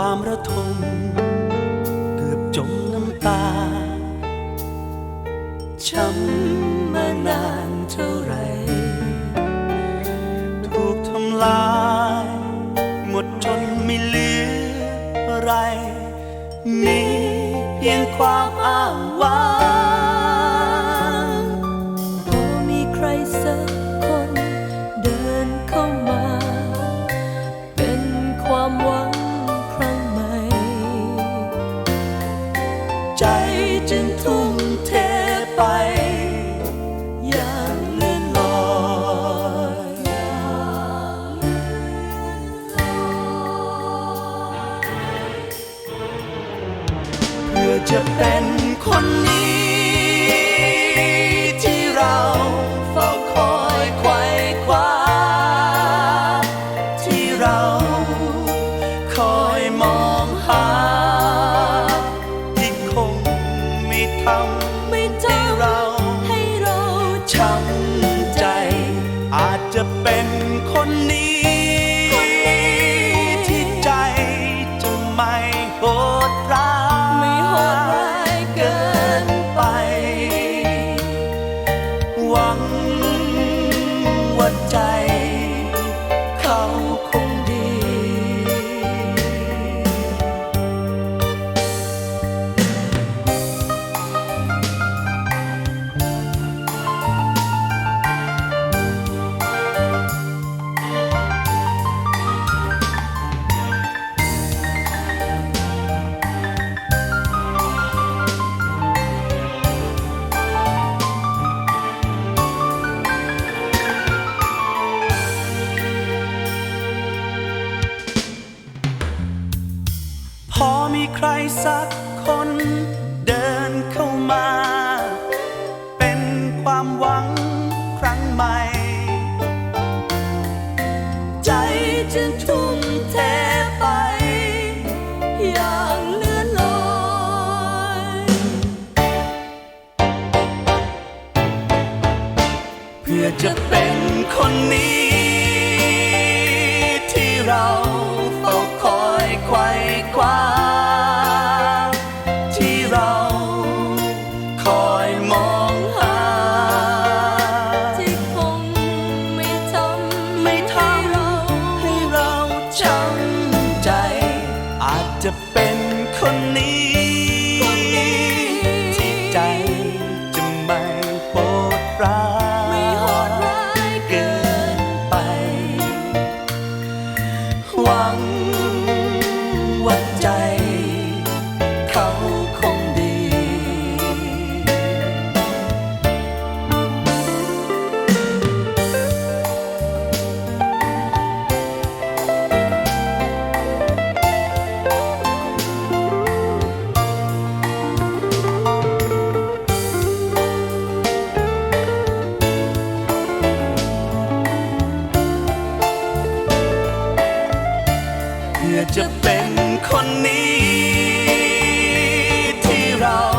ความระทมเกือบจมน้ำตา ช้ำมานานเท่าไร ถูกทำลาย หมดจนไม่เหลืออะไร มีเพียงความอ้างว้าง จะเป็นคนนี้ ที่เราเฝ้าคอยไขว่คว้าที่เราคอยมองหา ที่คงไม่ทำไม่ทให้เราำให้เราช้ำใจ อาจจะเป็นคนนี้ มีใครสักคนเดินเข้ามา เป็นความหวังครั้งใหม่ ใจจึงทุ่มเทไปอย่างเลื่อนลอยเพื่อจะเป็นคนนี้ เป็นคนนี้ที่เรา